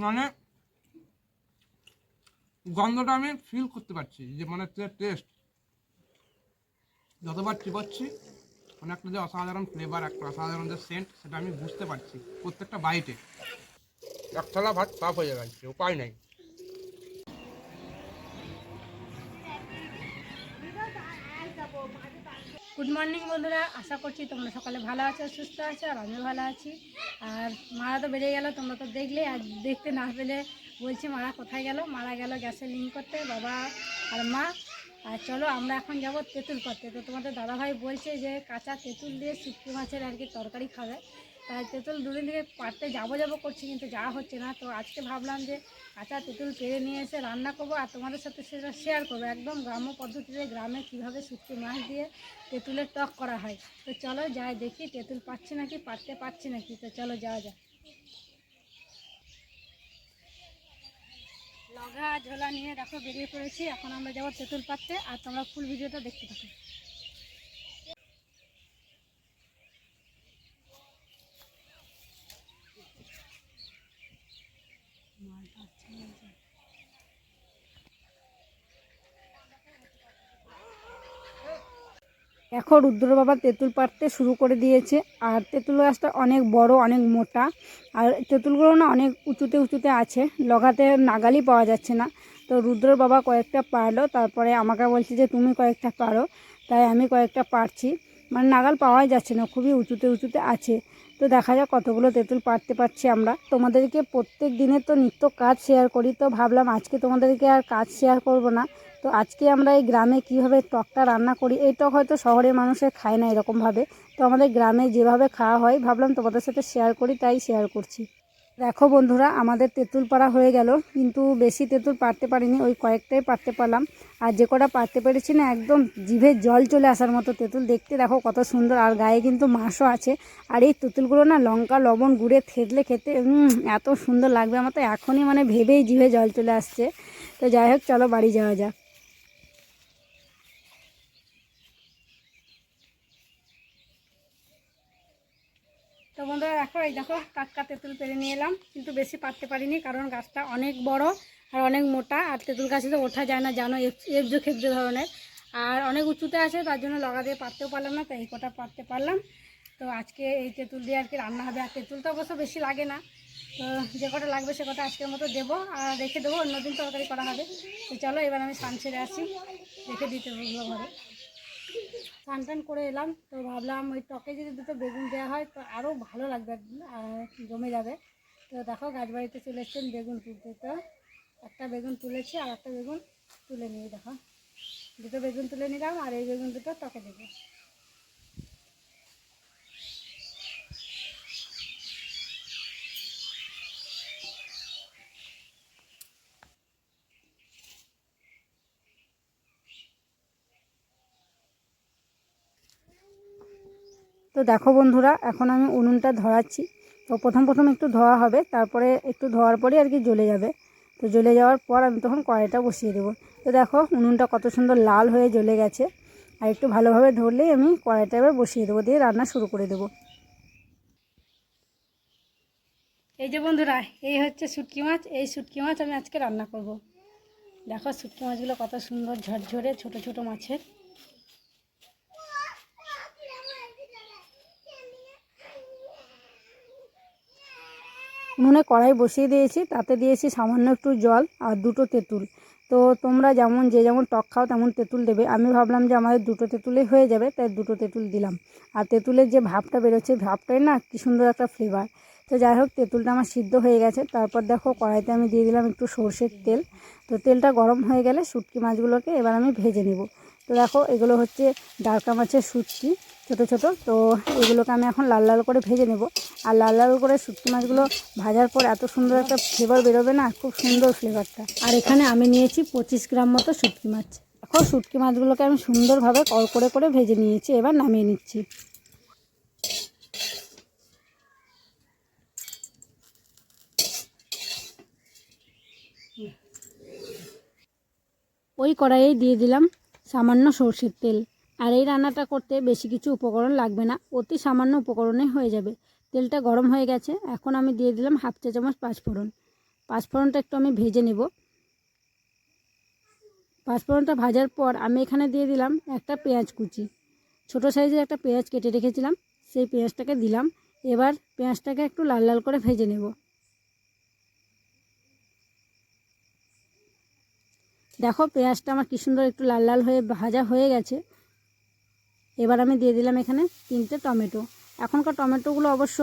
মানে গন্ধটা আমি ফিল করতে পারছি, যে মানে টেস্ট যতবার চিপাচ্ছি মানে একটা যে অসাধারণ ফ্লেভার একটা অসাধারণ যে সেন্ট সেটা আমি বুঝতে পারছি প্রত্যেকটা বাইটে একতলা ভাত সাফ হয়ে যাচ্ছে উপায় নেই। গুড মর্নিং বন্ধুরা। আশা করছি তোমরা সকালে ভালো আছো, সুস্থ আছো, আর আমিও ভালো আছি। আর মারা তো বেড়ে গেল, তোমরা তো দেখলে, আর দেখতে না পেলে বলছি মারা কোথায় গেল? মারা গেল গ্যাসে লিঙ্ক করতে, বাবা আর মা। আর চলো, আমরা এখন যাব তেঁতুল করতে। তো তোমাদের দাদাভাই বলছে যে কাঁচা তেঁতুল দিয়ে শুক্তি মাছের আর কি তরকারি খাবে। তাই তেঁতুল দুদিন থেকে পাড়তে যাব যাব করছি, কিন্তু যাওয়া হচ্ছে না। তো আজকে ভাবলাম যে কাঁচা তেঁতুল পেরে নিয়ে এসে রান্না করব আর তোমাদের সাথে সেটা শেয়ার করব। একদম গ্রাম্য পদ্ধতিতে গ্রামে কীভাবে শুটকি মাছ দিয়ে তেঁতুলের টক করা হয়। তো চলো যাই দেখি, তেঁতুল পাচ্ছি নাকি পারতে পারছি নাকি? তো চলো যাওয়া যাক। লগা ঝোলা নিয়ে দেখো বেরিয়ে পড়েছি, এখন আমরা যাব তেঁতুল পাততে আর তোমরা ফুল ভিডিওটা দেখতে থাকো মালটা আছে না যে। এখন রুদ্র বাবা তেঁতুল পাড়তে শুরু করে দিয়েছে। আর তেঁতুল গাছটা অনেক বড়, অনেক মোটা। আর তেঁতুলগুলো না অনেক উঁচুতে উঁচুতে আছে। লগাতে নাগালই পাওয়া যাচ্ছে না। তো রুদ্র বাবা কয়েকটা পারল তারপরে আমাকে বলছে যে, তুমি কয়েকটা পারো তাই আমি কয়েকটা পারছি মানে নাগাল পাওয়াই যাচ্ছে না। খুবই উঁচুতে উঁচুতে আছে। তো দেখা যাক কতগুলো তেঁতুল পারতে পারছি আমরা। তোমাদেরকে প্রত্যেক দিনে তো নিত্য কাজ শেয়ার করি, তো ভাবলাম আজকে তোমাদেরকে আর কাজ শেয়ার করব না। তো আজকে আমরা এই গ্রামে কীভাবে টকটা রান্না করি, এই টক হয়তো শহরের মানুষে খায় না এরকমভাবে। তো আমাদের গ্রামে যেভাবে খাওয়া হয়, ভাবলাম তোমাদের সাথে শেয়ার করি, তাই শেয়ার করছি। দেখো বন্ধুরা, আমাদের তেঁতুল পাড়া হয়ে গেল, কিন্তু বেশি তেঁতুল পারতে পারিনি, ওই কয়েকটাই পারতে পারলাম। আর যে কটা পারতে পেরেছি না, একদম জিভে জল চলে আসার মতো তেঁতুল। দেখতে দেখো কত সুন্দর, আর গায়ে কিন্তু মাছও আছে। আর এই তেঁতুলগুলো না, লঙ্কা, লবণ, গুঁড়ে থেতলে খেতে এত সুন্দর লাগবে আমার তো, এখনই মানে ভেবেই জিভে জল চলে আসছে। তো যাই হোক, চলো বাড়ি যাওয়া যাক। তো বন্ধুরা দেখো, এই দেখো টাটকা তেঁতুল পেরে নিয়ে এলাম, কিন্তু বেশি পারতে পারিনি কারণ গাছটা অনেক বড় আর অনেক মোটা আর তেঁতুল গাছে তো ওঠা যায় না, জানো এবজো খেবজো ধরনের। আর অনেক উঁচুতে আছে, তার জন্য লগা দিয়ে পারতেও পারলাম না, তাই এই কটা পারতে পারলাম। তো আজকে এই তেঁতুল দিয়ে আর কি রান্না হবে, আর তেঁতুল তো অবশ্য বেশি লাগে না। তো যে কটা লাগবে সে কটা আজকের মতো দেবো আর রেখে দেবো, অন্যদিন তরকারি করা হবে। তো চলো, এবার আমি স্নান সেরে আসি, রেখে দিতে ঘরে। স্নান টান করে এলাম, তো ভাবলাম ওই টকে যদি দুটো বেগুন দেওয়া হয়, তো আরও ভালো লাগবে জমে যাবে। তো দেখো গাছ বাড়িতে চলে এসছেন বেগুন তুলতে। তো একটা বেগুন তুলেছি, আর একটা বেগুন তুলে নিয়ে দেখো। দুটো বেগুন তুলে নিলাম, আর এই বেগুন দুটো টকে দেবো। তো দেখো বন্ধুরা, এখন আমি উনুনটা ধরাচ্ছি। তো প্রথম প্রথম একটু ধোয়া হবে, তারপরে একটু ধোয়ার পরে আর কি জ্বলে যাবে। তো জ্বলে যাওয়ার পর আমি তখন কড়াইটা বসিয়ে দেবো। তো দেখো, উনুনটা কত সুন্দর লাল হয়ে জ্বলে গেছে। আর একটু ভালোভাবে ধরলেই আমি কড়াইটা এবার বসিয়ে দেবো, দিয়ে রান্না শুরু করে দেবো। এই যে বন্ধুরা, এই হচ্ছে শুটকি মাছ। এই শুটকি মাছ আমি আজকে রান্না করব। দেখো শুটকি মাছগুলো কত সুন্দর ঝরঝরে ছোট ছোট মাছের। উনুনে কড়াই বসিয়ে দিয়েছি, তাতে দিয়েছি সামান্য একটু জল আর দুটো তেঁতুল। তো তোমরা যেমন, যে যেমন টক খাও তেমন তেঁতুল দেবে। আমি ভাবলাম যে আমাদের দুটো তেঁতুলে হয়ে যাবে, তাই দুটো তেঁতুল দিলাম। আর তেঁতুলের যে ভাবটা বেরোচ্ছে, ভাবটাই না কী সুন্দর একটা ফ্লেভার তো যাই হোক, তেঁতুলটা আমার সিদ্ধ হয়ে গেছে। তারপর দেখো, কড়াইতে আমি দিয়ে দিলাম একটু সর্ষের তেল। তো তেলটা গরম হয়ে গেলে শুটকি মাছগুলোকে এবার আমি ভেজে নেব। তো দেখো, এগুলো হচ্ছে ডারকা মাছের শুটকি। ছোটো ছোটো। তো এগুলোকে আমি এখন লাল লাল করে ভেজে নেব। আর লাল লাল করে শুটকি মাছগুলো ভাজার পর এত সুন্দর একটা ফ্লেভার বেরোবে না, খুব সুন্দর ফ্লেভারটা আর এখানে আমি নিয়েছি পঁচিশ গ্রাম মতো শুটকি মাছ। এখন শুটকি মাছগুলোকে আমি সুন্দরভাবে কল করে করে ভেজে নিয়েছি, এবার নামিয়ে নিচ্ছি। ওই কড়াইয়ে দিয়ে দিলাম সামান্য সর্ষের তেল। আর এই রান্নাটা করতে বেশি কিছু উপকরণ লাগবে না, অতি সামান্য উপকরণে হয়ে যাবে। তেলটা গরম হয়ে গেছে, এখন আমি দিয়ে দিলাম হাফ চা চামচ পাঁচফোড়ন। পাঁচফোড়নটা একটু আমি ভেজে নেব। পাঁচফোড়নটা ভাজার পর আমি এখানে দিয়ে দিলাম একটা পেঁয়াজ কুচি। ছোট সাইজের একটা পেঁয়াজ কেটে রেখেছিলাম, সেই পেঁয়াজটাকে দিলাম। এবার পেঁয়াজটাকে একটু লাল লাল করে ভেজে নেব। দেখো পেঁয়াজটা আমার কী সুন্দর একটু লাল লাল হয়ে ভাজা হয়ে গেছে। এবার আমি দিয়ে দিলাম এখানে তিনটে টমেটো। এখনকার টমেটোগুলো অবশ্য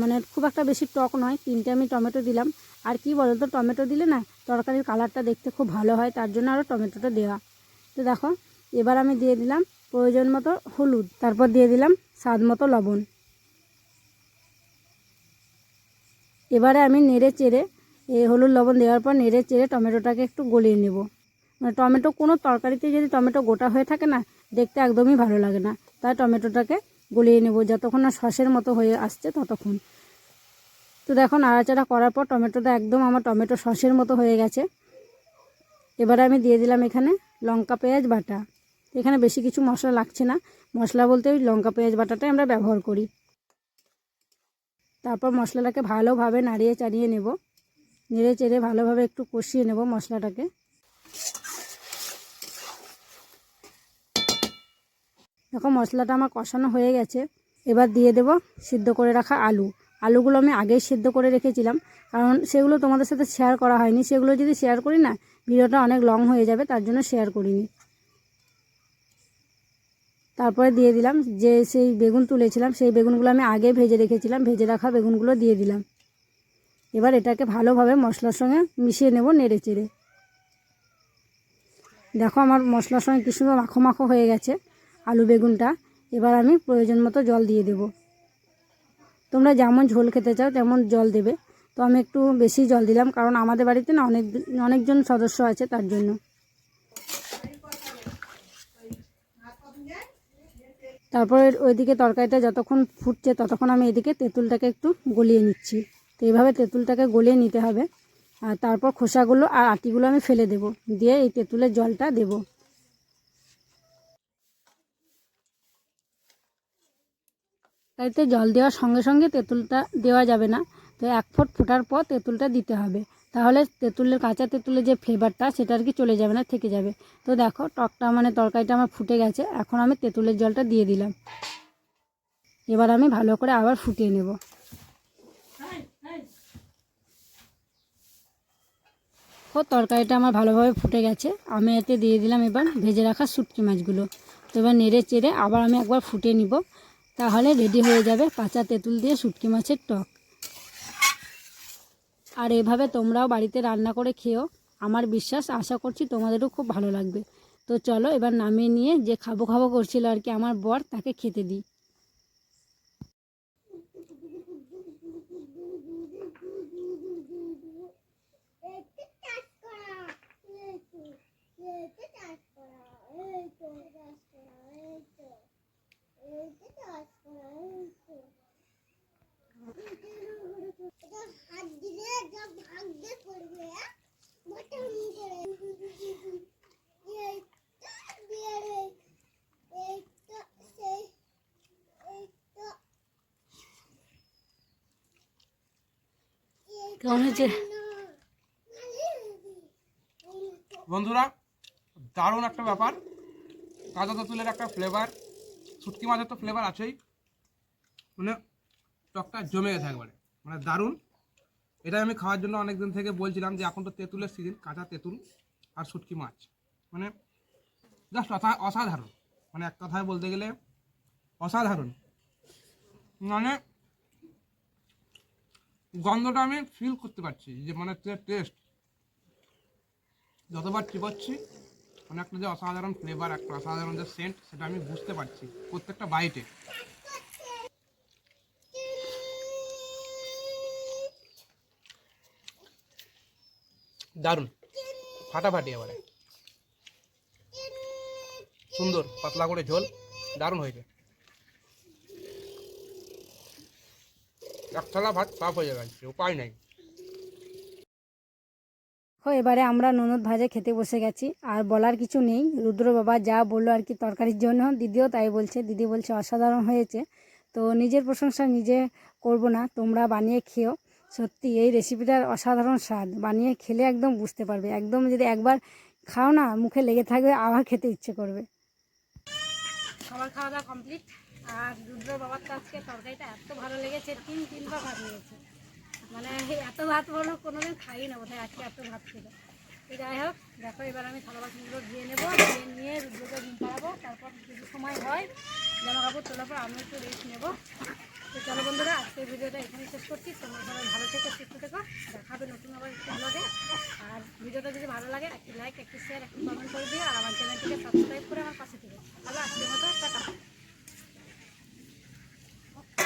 মানে খুব একটা বেশি টক নয়, তিনটে আমি টমেটো দিলাম। আর কি বলো তো টমেটো দিলে না, তরকারির কালারটা দেখতে খুব ভালো হয়, তার জন্য আরও টমেটোটা দেওয়া। তো দেখো, এবার আমি দিয়ে দিলাম প্রয়োজন মতো হলুদ, তারপর দিয়ে দিলাম স্বাদ মতো লবণ। এবারে আমি নেড়ে চেড়ে এই হলুদ লবণ দেওয়ার পর নেড়ে চেড়ে টমেটোটাকে একটু গলিয়ে নেব। মানে টমেটো কোনো তরকারিতে যদি টমেটো গোটা হয়ে থাকে না দেখতে একদমই ভালো লাগে না। তাই টমেটোটাকে গলিয়ে নেব, যতক্ষণ না সসের মতো হয়ে আসছে ততক্ষণ। তো দেখো, নাড়াচাড়া করার পর টমেটোটা একদম আমার টমেটো সসের মতো হয়ে গেছে। এবারে আমি দিয়ে দিলাম এখানে লঙ্কা, পেঁয়াজ, বাটা। এখানে বেশি কিছু মশলা লাগছে না। মশলা বলতে ওই লঙ্কা, পেঁয়াজ, বাটাটাই আমরা ব্যবহার করি। তারপর মশলাটাকে ভালোভাবে নাড়িয়ে চাড়িয়ে নেব। নেড়ে চেড়ে ভালোভাবে একটু কষিয়ে নেব মশলাটাকে। দেখো মশলাটা আমার কষানো হয়ে গেছে। এবার দিয়ে দেব সিদ্ধ করে রাখা আলু। আলুগুলো আমি আগেই সিদ্ধ করে রেখেছিলাম, কারণ সেগুলো তোমাদের সাথে শেয়ার করা হয়নি। সেগুলো যদি শেয়ার করি না, ভিডিওটা অনেক লং হয়ে যাবে, তার জন্য শেয়ার করিনি। তারপরে দিয়ে দিলাম যে সেই বেগুন তুলেছিলাম, সেই বেগুনগুলো আমি আগে ভেজে রেখেছিলাম, ভেজে রাখা বেগুনগুলো দিয়ে দিলাম। এবার এটাকে ভালোভাবে মশলার সঙ্গে মিশিয়ে নেব নেড়ে চেড়ে। দেখো আমার মশলার সঙ্গে কি সুন্দর মাখো মাখো হয়ে গেছে। আলু বেগুনটা, এবার আমি প্রয়োজন মতো জল দিয়ে দেব। তোমরা যেমন ঝোল খেতে চাও তেমন জল দেবে। তো আমি একটু বেশি জল দিলাম, কারণ আমাদের বাড়িতে না অনেক, অনেকজন সদস্য আছে তার জন্য। তারপরে ওইদিকে তরকারিটা যতক্ষণ ফুটছে ততক্ষণ আমি এদিকে তেঁতুলটাকে একটু গলিয়ে নিচ্ছি। তো এইভাবে তেঁতুলটাকে গলিয়ে নিতে হবে। আর তারপর খোসাগুলো আর আটিগুলো আমি ফেলে দেব। দিয়ে এই তেঁতুলের জলটা দেব। তাইতে জল দেওয়ার সঙ্গে সঙ্গে তেঁতুলটা দেওয়া যাবে না। তো এক ফুট ফোটার পর তেঁতুলটা দিতে হবে। তাহলে তেঁতুলের কাঁচা তেঁতুলের যে ফ্লেভারটা সেটা আর কি চলে যাবে না, থেকে যাবে। তো দেখো, টকটা মানে তরকারিটা আমার ফুটে গেছে। এখন আমি তেঁতুলের জলটা দিয়ে দিলাম। এবার আমি ভালো করে আবার ফুটিয়ে নেব। ও তরকারিটা আমার ভালোভাবে ফুটে গেছে। আমি এতে দিয়ে দিলাম এবার ভেজে রাখা শুটকি মাছগুলো। তো এবার নেড়ে চেড়ে আবার আমি একবার ফুটিয়ে নিব। তাহলে রেডি হয়ে যাবে কাঁচা তেঁতুল দিয়ে শুটকি মাছের টক। আর এভাবে তোমরাও বাড়িতে রান্না করে খেও। আমার বিশ্বাস, আশা করছি তোমাদেরও খুব ভালো লাগবে। তো চলো এবার নামিয়ে নিয়ে যে খাব খাব করছিল আর কি আমার বর, তাকে খেতে দিই হাত দিলে যা ভাগতে পড়বে বটন করে এইটা দিয়ে এইটা সেই এইটা বন্ধুরা, দারুণ একটা ব্যাপার। কাঁচা তেঁতুলের একটা ফ্লেভার শুটকি মাছের তো ফ্লেভার আছেই। মানে টকটা জমে গেছে একবারে মানে দারুণ। এটা আমি খাওয়ার জন্য অনেক দিন থেকে বলছিলাম যে এখন তো তেঁতুলের সিজন কাঁচা তেঁতুল আর শুটকি মাছ। মানে জাস্ট অসাধারণ। মানে এক কথায় বলতে গেলে অসাধারণ। মানে গন্ধটা আমি ফিল করতে পারছি, যে মানে টেস্ট যতবার চিবাচ্ছি মানে একটা যে অসাধারণ ফ্লেভার একটা অসাধারণ যে সেন্ট সেটা আমি বুঝতে পারছি প্রত্যেকটা বাইটে দারুণ। ফাটাফাটি এবারে। সুন্দর, পাতলা করে ঝোল, দারুণ হয়েছে। এক থালা ভাত সাফ হয়ে যাবে উপায় নাই। ও এবারে আমরা ননদ ভাজে খেতে বসে গেছি আর বলার কিছু নেই। রুদ্র বাবা যা বলল আর কি তরকারির জন্য দিদিও তাই বলছে দিদি বলছে অসাধারণ হয়েছে। তো নিজের প্রশংসা নিজে করব না তোমরা বানিয়ে খেও। সত্যি এই রেসিপিটার অসাধারণ স্বাদ বানিয়ে খেলে একদম বুঝতে পারবে। একদম যদি একবার খাও না মুখে লেগে থাকবে আবার খেতে ইচ্ছে করবে। খাবার খাওয়া দাওয়া কমপ্লিট? আর রুদ্র বাবার তো আজকে তরকারিটা এত ভালো লেগেছে, তিন তিনবার ভাত নিয়েছে মানে এত ভাত বলো, কোনোদিন খাই না বোধহয় আজকে এত ভাত ছিল। তো যাই হোক, দেখো এবার আমি থালা বাসনগুলো ধুয়ে নেব, ধুয়ে নিয়ে রুদ্রকে ঘুম পাড়াবো, তারপর যদি সময় হয় জামা কাপড় তোলার পর আমি একটু রেস্ট নেব। তো চলো বন্ধুরা, আজকের ভিডিওটা এখানে শেষ করছি। তোমরা সবাই ভালো থেকো, সুস্থ থেকো। দেখাবে নতুন আবার একটু লাগে আর ভিডিওটা যদি ভালো লাগে, একটি লাইক একটি শেয়ার একটি কমেন্ট করে দিও। আর আমার চ্যানেলটিকে সাবস্ক্রাইব করে আমার পাশে থেকে। তাহলে আজকের মতো